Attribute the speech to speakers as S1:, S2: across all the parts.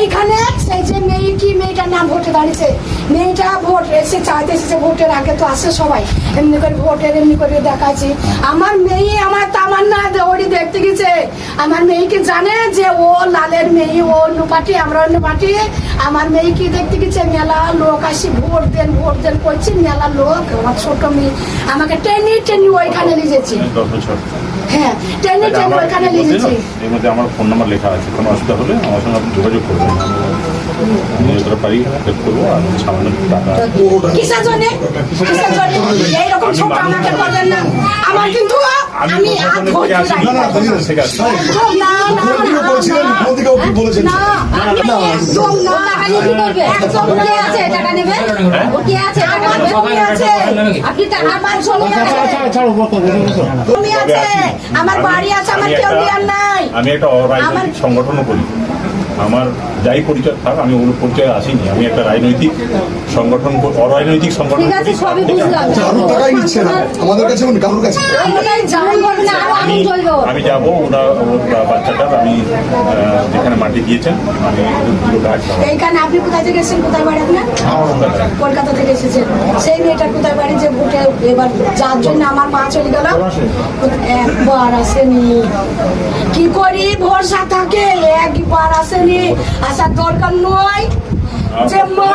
S1: এইখানে সেই যে মেয়ে কি মেয়েটার নাম ভোটে দাঁড়িয়েছে মেয়েটা ভোট এসে চাইতে এসেছে ভোটের আগে তো আসে সবাই। এমনি করে ভোটের, এমনি করে দেখাচ্ছি। আমার মেয়ে আমার তামান্না ওরই দেখতে গেছে। আমার মেয়েকে জানে যে ও লালের মেয়ে, ও অন্য আমরা অন্য আমার মেয়ে কি দেখতে গেছে? মেলা লোক আসি, ভোট দেন ভোট দেন করছি, মেলা লোক, আমার ছোট মেয়ে। আমাকে টেনে টেনে ওইখানে নিয়ে যেছি হ্যাঁ টেনে টেনে
S2: আমার
S1: লিখেছি
S2: এর মধ্যে এর মধ্যে আমার ফোন নাম্বার লেখা আছে কোনো অসুবিধা হলে আমার সঙ্গে আপনি যোগাযোগ করবেন। আমি যতটা পারি হেল্প করব আর সামান্য টাকা
S1: কিসের জন্য কিসের জন্য এইরকম ছোট আমাকে করবেন না আমার কিন্তু
S2: আমি
S1: আমার
S2: আমি-
S1: বাড়ি আছে আমার
S2: আমি
S1: কেউ
S2: একটা-
S1: দেওয়ার নাই
S2: আমি একটা অরাজনৈতিক সংগঠনও করি আমার যাই পরিচয় থাক আমি ওগুলো পরিচয়ে আসিনি। আমি একটা রাজনৈতিক সংগঠন অরাজনৈতিক সংগঠন আমি। যাব ওরা ওর বাচ্চাটার আমি যেখানে মাটি দিয়েছেন আমি
S1: আপনি কোথায় থেকে এসেছেন? কোথায় বাড়ি আপনার? কলকাতা থেকে এসেছেন। সেই কোথায় বাড়ি যে ভোটে এবার যার জন্য আমার মা চলে গেল? একবার আসেনি। কি করি? ভরসা থাকে একবার আসেনি। আসার দরকার নয় যে মা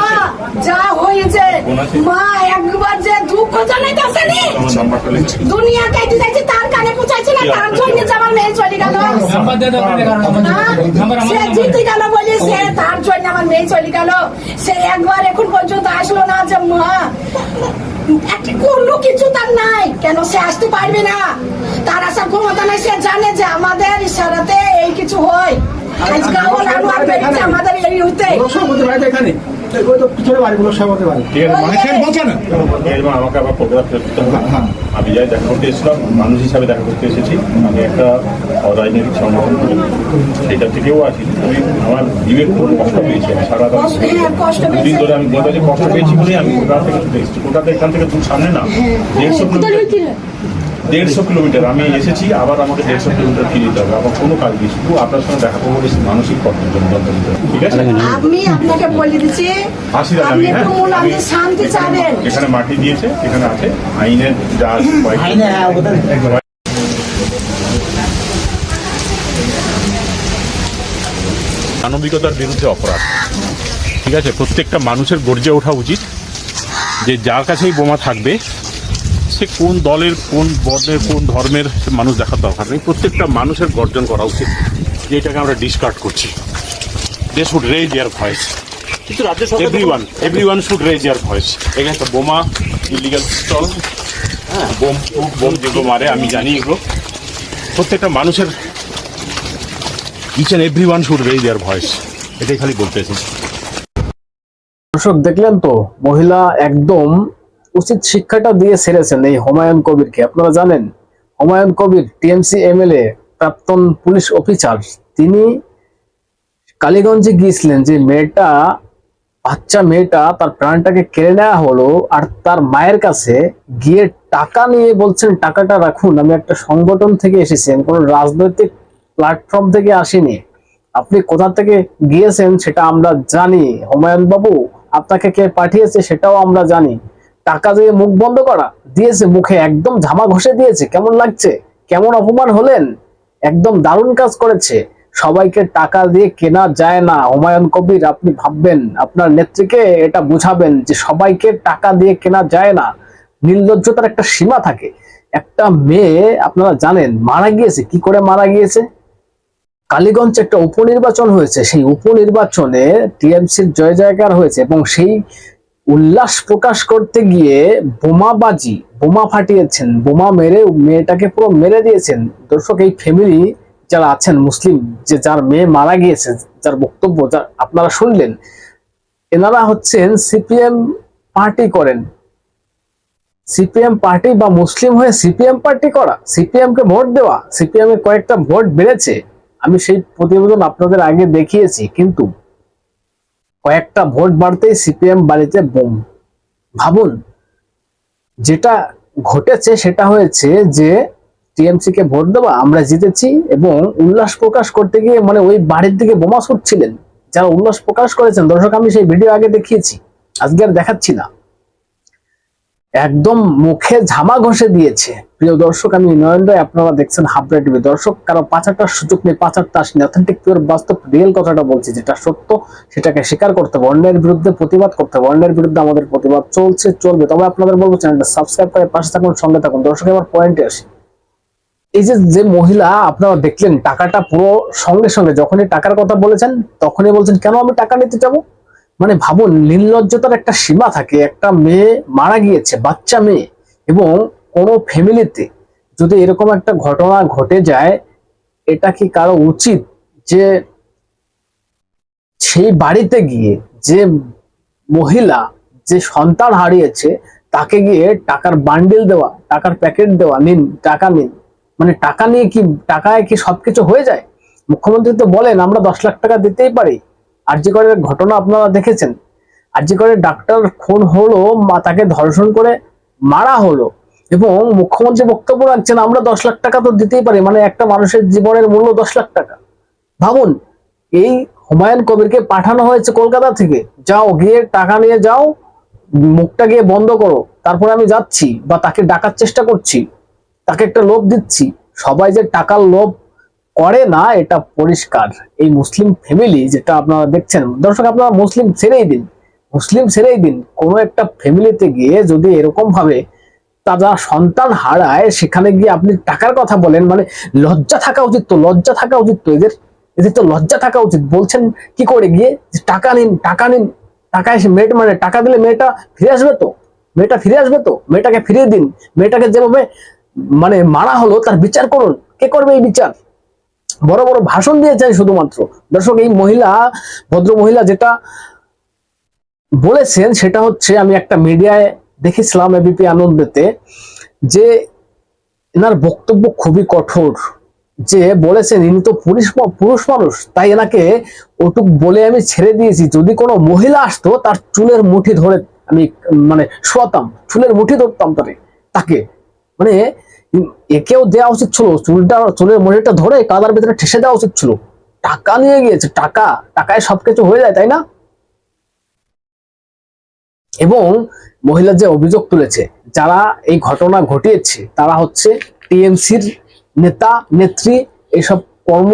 S1: যা হয়েছে মা একবার যে দুঃখ জানাইতে আসেনি
S2: আমার নাম্বারটা
S1: দুনিয়া কাইতে যাচ্ছে তার কানে পৌঁছাইছে না তার জন্য আমার মেয়ে চলে গেল। সে জিতে গেল বলে সে তার জন্য আমার মেয়ে চলে গেল। সে একবার এখন পর্যন্ত আসলো না যে মা একটা কোনো কিছু তার নাই। কেন সে আসতে পারবে না? তার আসার ক্ষমতা নাই সে জানে যে আমাদের ইশারাতে এই কিছু হয়। আমাদের এই হইতে।
S2: মানে আমাকে আবার ফটোগ্রাফ করতে হবে আমি যাই দেখা করতে এসেছিলাম মানুষ হিসাবে দেখা করতে এসেছি। আমি একটা অরাজনৈতিক সংগঠন করি। সেটা থেকেও আছি আমি আমার জীবের খুব কষ্ট পেয়েছি আমি সারা
S1: হ্যাঁ,
S2: দুদিন ধরে আমি যে কষ্ট পেয়েছি বলে আমি কলকাতা থেকে কলকাতা এখান থেকে দূর সামনে না। দেড়শো কিলোমিটার। দেড়শো কিলোমিটার। আমি এসেছি আবার আমাকে দেড়শো কিলোমিটার ফিরে যেতে হবে। আমার কোনো কাজ নেই শুধু আপনার সঙ্গে দেখা করব বলে মানসিক কষ্টের জন্য ঠিক আছে?
S1: আমি আপনাকে বলে দিচ্ছি আপনি
S2: আমি হ্যাঁ? আমি
S1: শান্তি চাবেন।
S2: এখানে মাটি দিয়েছে এখানে আছে আইনের যা আছে মানবিকতার বিরুদ্ধে অপরাধ। ঠিক আছে? প্রত্যেকটা মানুষের গর্জে ওঠা উচিত যে যার কাছেই বোমা থাকবে সে কোন দলের কোন বর্ণের কোন ধর্মের মানুষ দেখার দরকার নেই। প্রত্যেকটা মানুষের গর্জন করা উচিত যে এটাকে আমরা ডিসকার্ড করছি। They should raise their voice
S3: কিন্তু রাজ্য সরকার
S2: everyone everyone should raise their voice এখানে তো বোমা ইলিগাল হ্যাঁ বোম বোম যেগুলো মারে আমি জানি এগুলো। প্রত্যেকটা মানুষের each and every one should raise their voice এটাই খালি বলতে
S4: দর্শক দেখলেন তো মহিলা একদম উচিত শিক্ষাটা দিয়ে ছেড়েছেন এই হুমায়ুন কবিরকে। আপনারা জানেন, হুমায়ুন কবির টিএমসি এমএলএ, প্রাক্তন পুলিশ অফিসার, তিনি কালীগঞ্জে গিয়েছিলেন যে মেয়েটা, বাচ্চা মেয়েটা তার প্রাণটাকে কেড়ে নেওয়া হলো আর তার মায়ের কাছে গিয়ে টাকা নিয়ে বলছেন, টাকাটা রাখুন, আমি একটা সংগঠন থেকে এসেছি, আমি কোনো রাজনৈতিক প্ল্যাটফর্ম থেকে আসিনি। আপনি কোথা থেকে গিয়েছেন সেটা আমরা জানি। হুমায়ুন বাবু, আপনাকে কে পাঠিয়েছে সেটাও আমরা জানি। টাকা দিয়ে মুখ বন্ধ করা, দিয়েছে মুখে, একদম ঝামা ঘষে দিয়েছে, কেমন লাগছে? কেমন অপমান হলেন? একদম দারুণ কাজ করেছে। সবাইকে টাকা দিয়ে কেনা যায় না। হুমায়ুন কবির, আপনি ভাববেন, আপনার নেত্রীকে এটা বুঝাবেন যে সবাইকে টাকা দিয়ে কেনা যায় না। নির্লজ্জতার একটা সীমা থাকে। একটা মেয়ে, আপনারা জানেন, মারা গিয়েছে। কি করে মারা গিয়েছে? কালীগঞ্জে একটা উপনির্বাচন হয়েছে। সেই উপনির্বাচনে টিএমসির জয় জয়কার হয়েছে এবং সেই উল্লাস প্রকাশ করতে গিয়ে বোমাবাজি, বোমা ফাটিয়েছেন, বোমা মেরে মেয়েটাকে পুরো মেরে দিয়েছেন। দর্শক, এই ফ্যামিলি যারা আছেন, মুসলিম, যে যার মেয়ে মারা গিয়েছে, যার বক্তব্য, যা আপনারা শুনলেন, এনারা হচ্ছেন সিপিএম পার্টি করেন। সিপিএম পার্টি বা মুসলিম হয়ে সিপিএম পার্টি করা সিপিএম কে ভোট দেওয়া, সিপিএম এর কয়েকটা ভোট বেড়েছে। আমি সেই প্রতিবেদন আপনাদের আগে দেখিয়েছি, কিন্তু কয়েকটা ভোট বাড়তেই সিপিএম বাড়িতে বোম। ভাবুন, যেটা ঘটেছে সেটা হয়েছে যে টিএমসি কে ভোট দেওয়া, আমরা জিতেছি এবং উল্লাস প্রকাশ করতে গিয়ে মানে ওই বাড়ির দিকে বোমা ছুটছিলেন। যারা উল্লাস প্রকাশ করেছেন, দর্শক, আমি সেই ভিডিও আগে দেখিয়েছি, আজকে আর দেখাচ্ছি না। একদম মুখে ঝামা ঘষে দিয়েছে। প্রিয় দর্শক, আমি নয়ন রায় আপনারা দেখছেন হাবড়া টিভি। দর্শক, কারও পাচারটার সুযোগ নেই পাচার তাস নেই অথেন্টিক পিওর বাস্তব রিয়েল কথাটা বলছি, যেটা সত্য, সেটাকে স্বীকার করতে হবে। অন্যের বিরুদ্ধে প্রতিবাদ করতে হবে। অন্যের বিরুদ্ধে আমাদের প্রতিবাদ চলছে, চলবে। তবে আপনাদের বলব, চ্যানেলটা সাবস্ক্রাইব করে পাশে থাকুন, সঙ্গে থাকুন। দর্শক, এবার পয়েন্টে আসি। এই যে যে মহিলা, আপনারা দেখলেন, টাকাটা পুরো সঙ্গে সঙ্গে, যখনই টাকার কথা বলেছেন, তখনই বলছেন, কেন আমি টাকা নিতে যাব? মানে ভাবুন নির্লজ্জতার একটা সীমা থাকে। একটা মেয়ে মারা গিয়েছে, বাচ্চা মেয়ে, এবং কোনো ফ্যামিলিতে যদি এরকম একটা ঘটনা ঘটে যায়, এটা কি কারও উচিত যে সেই বাড়িতে গিয়ে যে মহিলা, যে সন্তান হারিয়েছে, তাকে গিয়ে টাকার বান্ডিল দেওয়া, টাকার প্যাকেট দেওয়া, নিন, টাকা নিন। মানে টাকা নিয়ে কি, টাকায় কি সবকিছু হয়ে যায়? মুখ্যমন্ত্রী তো বলেন, আমরা দশ লাখ টাকা দিতেই পারি। আরজিকরের ঘটনা আপনারা দেখেছেন। আরজিকরের ডাক্তার খুন হলো, মা তাকে ধর্ষণ করে মারা হলো এবং মুখ্যমন্ত্রী বক্তব্য রাখছেন, আমরা দশ লাখ টাকা তো দিতেই পারি মানে একটা মানুষের জীবনের মূল্য দশ লাখ টাকা। ভাবুন, এই হুমায়ুন কবিরকে পাঠানো হয়েছে কলকাতা থেকে। যাও, গিয়ে টাকা নিয়ে যাও, মুখটা গিয়ে বন্ধ করো, তারপরে আমি যাচ্ছি বা তাকে ডাকার চেষ্টা করছি, তাকে একটা লোভ দিচ্ছি। সবাই যে টাকার লোভ করে না, এটা পরিষ্কার। এই মুসলিম ফ্যামিলি যেটা আপনারা দেখছেন, দর্শক আপনারা মুসলিম ছেড়েই দিন। মুসলিম ছেড়েই দিন, কোনো একটা ফ্যামিলিতে গিয়ে যদি এরকম ভাবে তারা সন্তান হারায়, সেখানে গিয়ে আপনি টাকার কথা বলেন মানে লজ্জা থাকা উচিত তো, লজ্জা থাকা উচিত তো এদের এদের তো লজ্জা থাকা উচিত। বলছেন কি করে গিয়ে যে টাকা নিন টাকা নিন, টাকা এসে মেয়েটা মানে টাকা দিলে মেয়েটা ফিরে আসবে তো? মেয়েটা ফিরে আসবে তো? মেয়েটাকে ফিরিয়ে দিন। মেয়েটাকে যেভাবে মানে মারা হলো, তার বিচার করুন। কে করবে এই বিচার? বড় বড় ভাষণ দিয়েছেন শুধুমাত্র। দর্শক, এই মহিলা, ভদ্র মহিলা যেটা বলেছেন সেটা হচ্ছে, আমি একটা মিডিয়ায় দেখেছিলাম এবিপি আনন্দেতে, যে এনার বক্তব্য খুবই কঠোর। যে বলেছেন, ইনি তো পুরুষ পুরুষ মানুষ, তাই এনাকে ওটুক বলে আমি ছেড়ে দিয়েছি। যদি কোনো মহিলা আসতো, তার চুলের মুঠি ধরে আমি মানে শোয়াতাম, চুলের মুঠি ধরতাম তারে, তাকে। মানে একেও দেওয়া উচিত ছিল। চুলটা, চুলের মুঠিটা ধরে কাদার ভিতরে ঠেসে দেওয়া উচিত ছিল। টাকা নিয়ে গিয়েছে, টাকা। টাকায় সবকিছু হয়ে যায়, তাই না? এবং মহিলা যে অভিযোগ তুলেছে, যারা এই ঘটনা ঘটিয়েছে, তারা হচ্ছে টিএমসির নেতা, নেত্রী এইসব কর্ম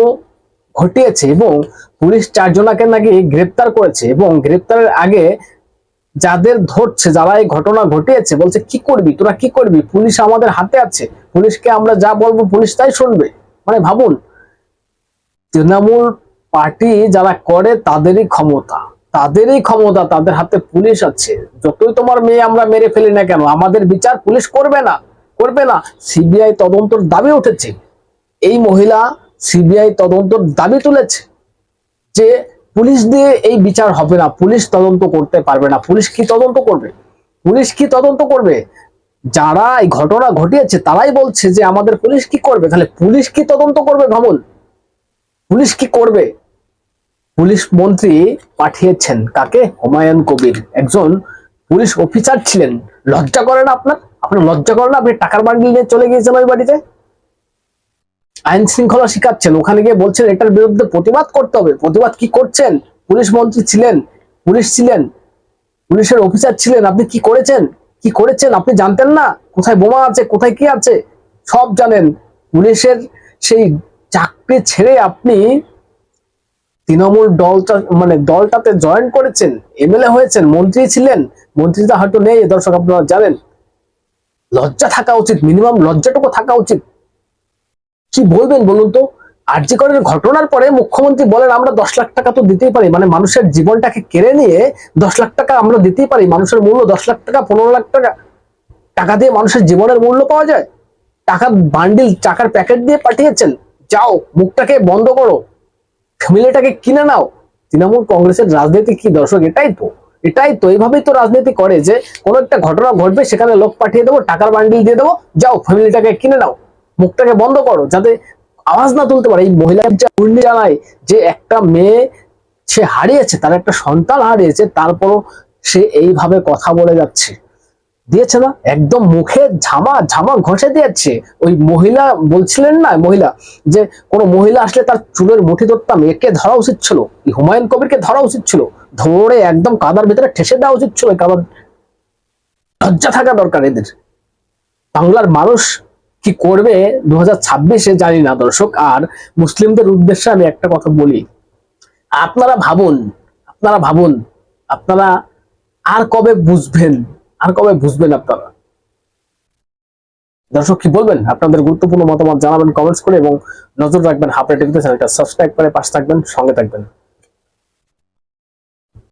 S4: ঘটিয়েছে এবং পুলিশ চারজনাকে নাকি গ্রেপ্তার করেছে এবং গ্রেপ্তারের আগে যাদের ধরছে, যারা এই ঘটনা ঘটিয়েছে, বলছে, কি করবি? তোরা কি করবি? পুলিশ আমাদের হাতে আছে। পুলিশকে আমরা যা বলব, পুলিশ তাই শুনবে। মানে ভাবুন, তৃণমূল পার্টি যারা করে, তাদেরই ক্ষমতা। তাদেরই ক্ষমতা, তাদের হাতে পুলিশ আছে। যতই তোমার মেয়ে আমরা মেরে ফেলি না কেন, আমাদের বিচার পুলিশ করবে না করবে না। সিবিআই তদন্তর দাবি উঠেছে। এই মহিলা সিবিআই তদন্তর দাবি তুলেছে যে পুলিশ দিয়ে এই বিচার হবে না, পুলিশ তদন্ত করতে পারবে না। পুলিশ কি তদন্ত করবে? পুলিশ কি তদন্ত করবে? যারা এই ঘটনা ঘটিয়েছে, তারাই বলছে যে আমাদের পুলিশ কি করবে? তাহলে পুলিশ কি তদন্ত করবে ভাবুন? পুলিশ কি করবে? পুলিশ মন্ত্রী পাঠিয়েছেন কাকে? হুমায়ুন কবির। একজন পুলিশ অফিসার ছিলেন। লজ্জা করে না আপনার? আপনার লজ্জা করে না? আপনি টাকার বান্ডিল নিয়ে চলে গিয়েছেন ওই বাড়িতে? আইন শৃঙ্খলা শিখাচ্ছেন। ওখানে গিয়ে বলছেন, এটার বিরুদ্ধে প্রতিবাদ করতে হবে। প্রতিবাদ কি করছেন? পুলিশ মন্ত্রী ছিলেন, পুলিশ ছিলেন, পুলিশের অফিসার ছিলেন, আপনি কি করেছেন? কি করেছেন? আপনি জানতেন না? কোথায় বোমা আছে? কোথায় কি আছে? সব জানেন। পুলিশের সেই চাকরি ছেড়ে আপনি তৃণমূল দলটা মানে দলটাতে জয়েন করেছেন, এমএলএ হয়েছেন, মন্ত্রী ছিলেন মন্ত্রীটা হয়তো নেই, দর্শক আপনারা জানেন। লজ্জা থাকা উচিত, মিনিমাম লজ্জাটুকু থাকা উচিত। কি বলবেন বলুন তো? আর্যিকরের ঘটনার পরে মুখ্যমন্ত্রী বলেন, আমরা দশ লাখ টাকা তো দিতেই পারি। মানে মানুষের জীবনটাকে কেড়ে নিয়ে দশ লাখ টাকা আমরা দিতেই পারি। মানুষের মূল্য দশ লাখ টাকা, পনেরো লাখ টাকা। টাকা দিয়ে মানুষের জীবনের মূল্য পাওয়া যায়। টাকার বান্ডিল টাকার প্যাকেট দিয়ে পাঠিয়েছেন। যাও, মুখটাকে বন্ধ করো। ফ্যামিলিটাকে কিনে নাও। তৃণমূল কংগ্রেসের রাজনীতি কি দর্শক? এটাই তো এটাই তো। এইভাবেই তো রাজনীতি করে যে কোনো একটা ঘটনা ঘটবে, সেখানে লোক পাঠিয়ে দেবো, টাকার বান্ডিল দিয়ে দেবো, যাও, ফ্যামিলিটাকে কিনে নাও। মুখটাকে বন্ধ করো যাতে আওয়াজ না তুলতে পারে। এই মহিলার যে উন্নি জানায় যে একটা মেয়ে সে হারিয়েছে, তার একটা সন্তান হারিয়েছে, তারপরও সে এইভাবে কথা বলে যাচ্ছে। দিয়েছে না? একদম মুখে ঝামা ঝামা ঘষে দিয়েছে। ওই মহিলা বলছিলেন না, মহিলা, যে কোনো মহিলা আসলে তার চুলের মুঠি ধরতাম একে ধরা উচিত ছিল। হুমায়ুন কবিরকে ধরা উচিত ছিল। ধরে একদম কাদার ভিতরে ঠেসে দেওয়া উচিত ছিল। কারণ লজ্জা থাকা দরকার এদের। বাংলার মানুষ কি করবে দু হাজার ছাব্বিশে জানি না দর্শক, আর মুসলিমদের উদ্দেশ্যে আমি একটা কথা বলি। আপনারা ভাবুন আপনারা ভাবুন, আপনারা আর কবে বুঝবেন, আর কবে বুঝবেন আপনারা? দর্শক, কি বলবেন? আপনাদের গুরুত্বপূর্ণ মতামত জানাবেন কমেন্টস করে এবং নজর রাখবেন হাফ টিভিতে, চ্যানেলটা সাবস্ক্রাইব করে পাশে থাকবেন, সঙ্গে থাকবেন।